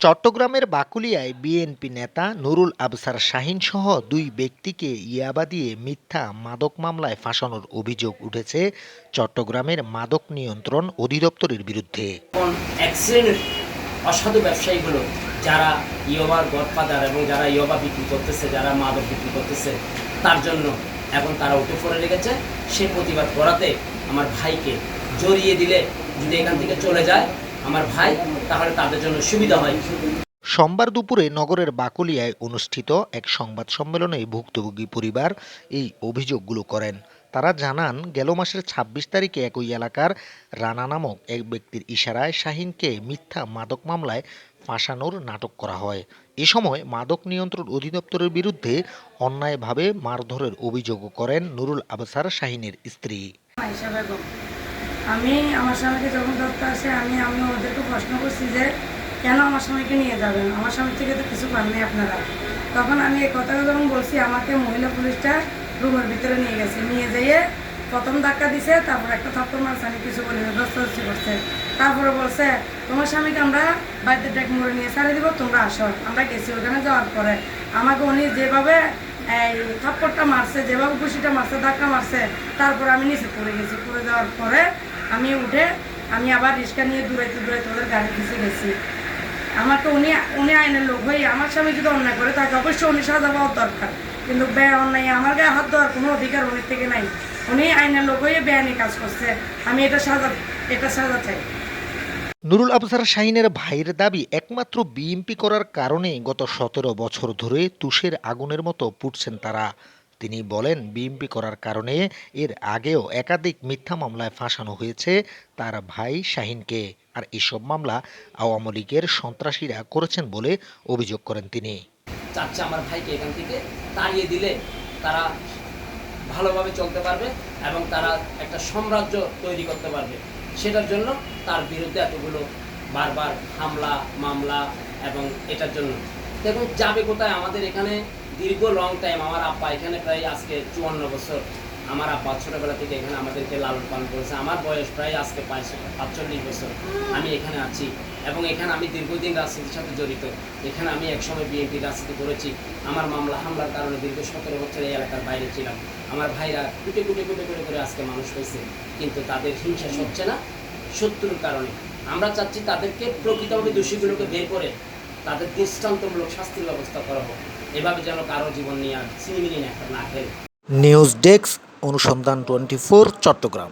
চট্টগ্রামের বাকুলিয়ায় বিএনপি নেতা নুরুল আবসার শাহিন সহ দুই ব্যক্তিকে ইয়াবা দিয়ে মিথ্যা মাদক মামলায় ফাঁসানোর অভিযোগ উঠেছে চট্টগ্রামের মাদক নিয়ন্ত্রণ অধিদপ্তরের বিরুদ্ধে। অসাধু ব্যবসায়ীগুলো যারা ইয়োবার গডফাদার এবং যারা ইয়োবা বিক্রি করতেছে, যারা মাদক বিক্রি করতেছে, তার জন্য এখন তারা উঠে পড়ে লেগেছে। সে প্রতিবাদ করাতে আমার ভাইকে জড়িয়ে দিলে যদি এখান থেকে চলে যায় আমার ভাই তাহলে তাদের জন্য সুবিধা হয়। সোমবার দুপুরে নগরের বাকুলিয়ায় অনুষ্ঠিত এক সংবাদ সম্মেলনে ভুক্তভোগী পরিবার এই অভিযোগগুলো করেন। তারা জানান গেল মাসের ২৬ তারিখে একই এলাকার রানা নামক এক ব্যক্তির ইশারায় শাহিনকে মিথ্যা মাদক মামলায় ফাঁসানোর নাটক করা হয়। এ সময় মাদক নিয়ন্ত্রণ অধিদপ্তরের বিরুদ্ধে অন্যায়ভাবে মারধরের অভিযোগও করেন নুরুল আবসার শাহিনের স্ত্রী। আমি আমার স্বামীকে যখন ধরতে আসে, আমি আমি ওদেরকে প্রশ্ন করছি যে, কেন আমার স্বামীকে নিয়ে যাবেন? আমার স্বামী থেকে তো কিছু পাননি আপনারা। তখন আমি এই কথাটা যখন বলছি, আমাকে মহিলা পুলিশটা রুমের ভিতরে নিয়ে গেছে। নিয়ে যেয়ে প্রথম ধাক্কা দিছে, তারপর একটা থাপ্পড় মারছে, আমি কিছু বলি না দস্তি করছে। তারপরে বলছে, তোমার স্বামীকে আমরা বাড়িতে ডেক মোড়ে নিয়ে ছাড়ে দিব, তোমরা আসো, আমরা গেছি ওখানে যাওয়ার পরে। আমাকে উনি যেভাবে, এই, থাপ্পড়টা মারছে, যেভাবে খুশিটা মারছে, ধাক্কা মারছে, তারপর আমি নিচে পড়ে গেছি। পড়ে যাওয়ার পরে আমি উঠে, আমি আবার রিক্সা নিয়ে দূরাইতে দূরাইতে ওদের গাড়ি পিছিয়ে গেছি। আমাকে উনি উনি আইনের লোক হয়ে আমার স্বামী যদি অন্যায় করে, তাকে অবশ্যই উনি সাজা পাওয়ার দরকার। কিন্তু বে অন্যায়, আমার গায়ে হাত দেওয়ার কোনো অধিকার উনির থেকে নাই। উনি আইনের লোক হয়ে বেআইনি কাজ করছে। আমি এটা সাজা এটা সাজা চাই। নুরুল আবসার শাহিনের ভাইয়ের দাবি একমাত্র বিএমপি করার কারণে গত সতেরো বছর ধরে তুষের আগুনের মতো পুড়ছেন তারা। তিনি বলেন বিএমপি করার কারণে এর আগেও একাধিক মিথ্যা মামলায় ফাঁসানো হয়েছে তার ভাই শাহিনকে। আর এসব মামলা আওয়ামী লীগের সন্ত্রাসীরা করেছেন বলে অভিযোগ করেন তিনি। চাচ্ছে আমার ভাইকে এখান থেকে তাড়িয়ে দিলে তারা ভালোভাবে চলতে পারবে এবং তারা একটা সাম্রাজ্য তৈরি করতে পারবে। সেটার জন্য তার বিরুদ্ধে এতগুলো বারবার হামলা, মামলা এবং এটার জন্য দেখুন, যাবে কোথায়? আমাদের এখানে দীর্ঘ লং টাইম আমার আব্বা, এখানে প্রায় আজকে চুয়ান্ন বছর। আমার আব্বা ছোটোবেলা থেকে এখানে আমাদেরকে লালন পালন করেছে। আমার বয়স প্রায় আজকে পাঁচচল্লিশ বছর। আমি এখানে আছি এবং এখানে আমি দীর্ঘদিন রাজনীতির সাথে জড়িত। এখানে আমি একসময় বিএনপি রাজনীতি করেছি। আমার মামলা হামলার কারণে দীর্ঘ সতেরো বছর এই এলাকার বাইরে ছিলাম। আমার ভাইরা কুটে কুটে কুটে কুটে করে আজকে মানুষ হয়েছে। কিন্তু তাদের হিংসা হচ্ছে না। শত্রুর কারণে। আমরা চাচ্ছি তাদেরকে প্রকৃতভাবে দোষীগুলোকে বের করে তাদের দৃষ্টান্তমূলক শাস্তির ব্যবস্থা করা হোক। এভাবে যেন কারও জীবন নিয়ে আর সিনিমিনি না না খেলে। News desk, Anusandhan twenty Chattogram.